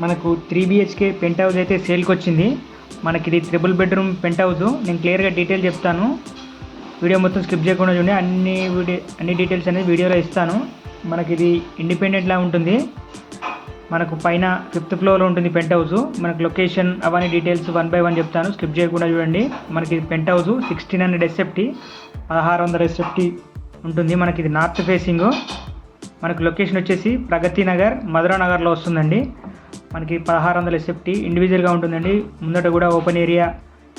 మనకు three BHK pent house అయితే సేల్కి వచ్చింది. మనకి ఇది త్రిబుల్ బెడ్రూమ్ పెంట్ హౌస్ నేను క్లియర్గా డీటెయిల్ చెప్తాను. వీడియో మొత్తం స్కిప్ చేయకుండా చూడండి. అన్ని వీడియో అన్ని డీటెయిల్స్ అనేది వీడియోలో ఇస్తాను. మనకి ఇది ఇండిపెండెంట్లా ఉంటుంది. మనకు పైన ఫిఫ్త్ ఫ్లోర్లో ఉంటుంది పెంట్ హౌస్ మనకు లొకేషన్ అవన్నీ డీటెయిల్స్ వన్ బై వన్ చెప్తాను. స్కిప్ చేయకుండా చూడండి. మనకి ఇది penthouse sixteen hundred SFT పదహారు వందల ఎస్ఎఫ్టీ ఉంటుంది. మనకి ఇది నార్త్ ఫేసింగ్ మనకు లొకేషన్ వచ్చేసి ప్రగతి నగర్ మధురా నగర్లో వస్తుందండి. మనకి పదహారు వందల సేఫ్టీ ఇండివిజువల్గా ఉంటుందండి. ముందట కూడా ఓపెన్ ఏరియా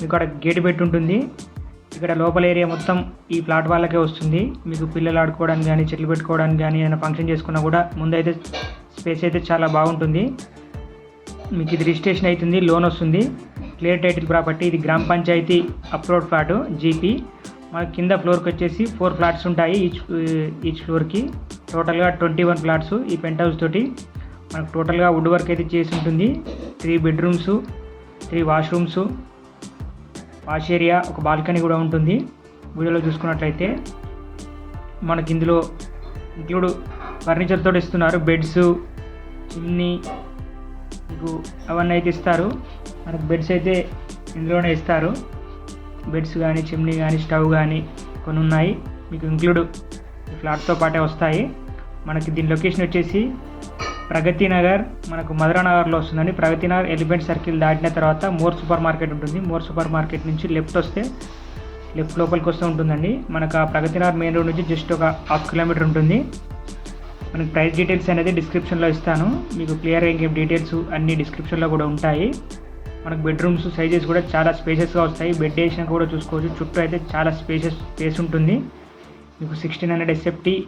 ఇక్కడ గేట్ పెట్టి ఉంటుంది. ఇక్కడ లోపల ఏరియా మొత్తం ఈ ప్లాట్ వాళ్ళకే వస్తుంది. మీకు పిల్లలు ఆడుకోవడానికి కానీ చెట్లు పెట్టుకోవడానికి కానీ ఏదైనా ఫంక్షన్ చేసుకున్నా కూడా ముందైతే స్పేస్ అయితే చాలా బాగుంటుంది. మీకు ఇది రిజిస్ట్రేషన్ అవుతుంది లోన్ వస్తుంది. క్లియర్ టైటిల్ ప్రాపర్టీ ఇది గ్రామ పంచాయతీ అప్లోడ్ ఫ్లాట్ జీపీ మన కింద ఫ్లోర్కి వచ్చేసి ఫోర్ ఫ్లాట్స్ ఉంటాయి. ఈచ్ ఈచ్ ఫ్లోర్కి టోటల్గా ట్వంటీ వన్ ఫ్లాట్స్ ఈ పెంట్ హౌస్ తోటి. మనకు టోటల్గా వుడ్ వర్క్ అయితే చేసి ఉంటుంది. Three bedrooms three washrooms wash area ఒక బాల్కనీ కూడా ఉంటుంది. వీడియోలో చూసుకున్నట్లయితే మనకి ఇందులో ఇంక్లూడ్ ఫర్నిచర్తో ఇస్తున్నారు. బెడ్స్ చిమ్నీ మీకు అవన్నీ అయితే ఇస్తారు. మనకు బెడ్స్ అయితే ఇందులోనే ఇస్తారు. బెడ్స్ కానీ చిమ్నీ కానీ స్టవ్ కానీ కొన్ని ఉన్నాయి. మీకు ఇంక్లూడ్ ఫ్లాట్తో పాటే వస్తాయి. మనకి దీని లొకేషన్ వచ్చేసి ప్రగతి నగర్ మనకు మధురా నగర్లో వస్తుందండి. ప్రగతి నగర్ ఎలిఫెంట్ సర్కిల్ దాటిన తర్వాత మోర్ సూపర్ మార్కెట్ ఉంటుంది. మోర్ సూపర్ మార్కెట్ నుంచి లెఫ్ట్ వస్తే లెఫ్ట్ లోపలికి వస్తూ ఉంటుందండి. మనకు ఆ ప్రగతి నగర్ మెయిన్ రోడ్ నుంచి జస్ట్ ఒక హాఫ్ కిలోమీటర్ ఉంటుంది. మనకి ప్రైస్ డీటెయిల్స్ అనేది డిస్క్రిప్షన్లో ఇస్తాను. మీకు క్లియర్ ఇంకేం డీటెయిల్స్ అన్ని డిస్క్రిప్షన్లో కూడా ఉంటాయి. మనకు బెడ్రూమ్స్ సైజెస్ కూడా చాలా స్పేసెస్గా వస్తాయి. బెడ్ వేసినా కూడా చూసుకోవచ్చు. చుట్టూ అయితే చాలా స్పేసెస్ స్పేస్ ఉంటుంది. మీకు సిక్స్టీన్ హండ్రెడ్ ఎస్ఎఫ్టీ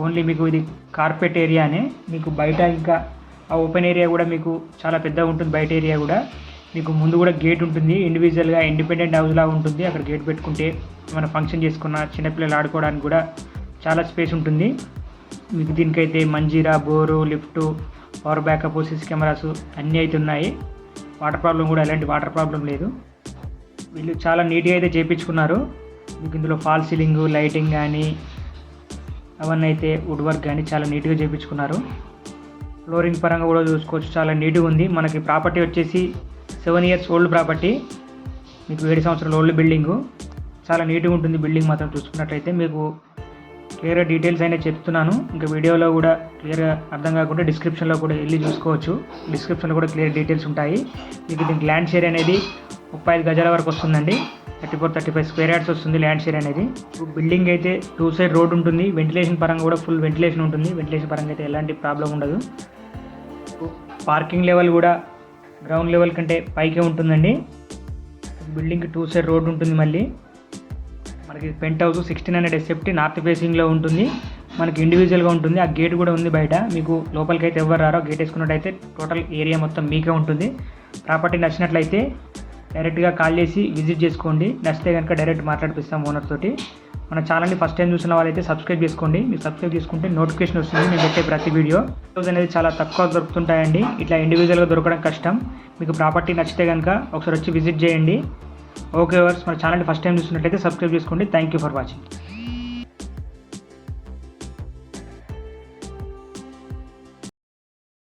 ఓన్లీ మీకు ఇది కార్పెట్ ఏరియానే. మీకు బయట ఇంకా ఆ ఓపెన్ ఏరియా కూడా మీకు చాలా పెద్దగా ఉంటుంది. బయట ఏరియా కూడా మీకు ముందు కూడా గేట్ ఉంటుంది. ఇండివిజువల్గా ఇండిపెండెంట్ హౌస్ లాగా ఉంటుంది. అక్కడ గేట్ పెట్టుకుంటే మనం ఫంక్షన్ చేసుకున్న చిన్నపిల్లలు ఆడుకోవడానికి కూడా చాలా స్పేస్ ఉంటుంది. మీకు దీనికైతే Manjeera bore lift power backup CC cameras అన్నీ అయితే ఉన్నాయి. వాటర్ ప్రాబ్లం కూడా ఎలాంటి వాటర్ ప్రాబ్లం లేదు. వీళ్ళు చాలా నీట్గా అయితే చేయించుకున్నారు మీకు ఇందులో ఫాల్ సీలింగ్ లైటింగ్ కానీ అవన్నీ అయితే వుడ్ వర్క్ కానీ చాలా నీట్గా చేయించుకున్నారు ఫ్లోరింగ్ పరంగా కూడా చూసుకోవచ్చు. చాలా నీట్గా ఉంది. మనకి ప్రాపర్టీ వచ్చేసి సెవెన్ ఇయర్స్ ఓల్డ్ ప్రాపర్టీ. మీకు ఏడు సంవత్సరాల ఓల్డ్ బిల్డింగు. చాలా నీట్గా ఉంటుంది బిల్డింగ్ మాత్రం చూసుకున్నట్లయితే. మీకు క్లియర్గా డీటెయిల్స్ అయినా చెప్తున్నాను. ఇంకా వీడియోలో కూడా క్లియర్గా అర్థం కాకుండా డిస్క్రిప్షన్లో కూడా వెళ్ళి చూసుకోవచ్చు. డిస్క్రిప్షన్లో కూడా క్లియర్ డీటెయిల్స్ ఉంటాయి. మీకు దీనికి ల్యాండ్ షేర్ అనేది ముప్పై ఐదు గజాల వరకు వస్తుందండి. Thirty four thirty five square yards వస్తుంది ల్యాండ్ షేర్ అనేది. బిల్డింగ్ అయితే టూ సైడ్ రోడ్ ఉంటుంది. వెంటిలేషన్ పరంగా కూడా ఫుల్ వెంటిలేషన్ ఉంటుంది. వెంటిలేషన్ పరంగా అయితే ఎలాంటి ప్రాబ్లం ఉండదు. పార్కింగ్ లెవెల్ కూడా గ్రౌండ్ లెవెల్ కంటే పైకే ఉంటుందండి. బిల్డింగ్కి టూ సైడ్ రోడ్ ఉంటుంది మళ్ళీ. మనకి penthouse sixteen hundred SFT north ఫేసింగ్లో ఉంటుంది. మనకి ఇండివిజువల్గా ఉంటుంది. ఆ గేట్ కూడా ఉంది బయట. మీకు లోపలికి అయితే ఎవరు రారో గేట్ వేసుకున్నట్టయితే టోటల్ ఏరియా మొత్తం మీకే ఉంటుంది. ప్రాపర్టీ నచ్చినట్లయితే డైరెక్ట్గా కాల్ చేసి విజిట్ చేసుకోండి. నచ్చితే కనుక డైరెక్ట్ మాట్లాడిపిస్తాం ఓనర్ తోటి. మన ఛానల్ని ఫస్ట్ టైం చూసిన వాళ్ళైతే సబ్స్క్రైబ్ చేసుకోండి. మీరు సబ్స్క్రైబ్ చేసుకుంటే నోటిఫికేషన్ వస్తుంది. నేను పెట్టే ప్రతి వీడియో. వీడియోస్ అనేది చాలా తక్కువ దొరుకుతుంటాయండి. ఇట్లా ఇండివిజువల్గా దొరకడం కష్టం. మీకు ప్రాపర్టీ నచ్చితే కనుక ఒకసారి వచ్చి విజిట్ చేయండి. ఓకే వర్స్ మన ఛానల్ని ఫస్ట్ టైం చూసినట్లయితే సబ్స్క్రైబ్ చేసుకోండి. Thank you for watching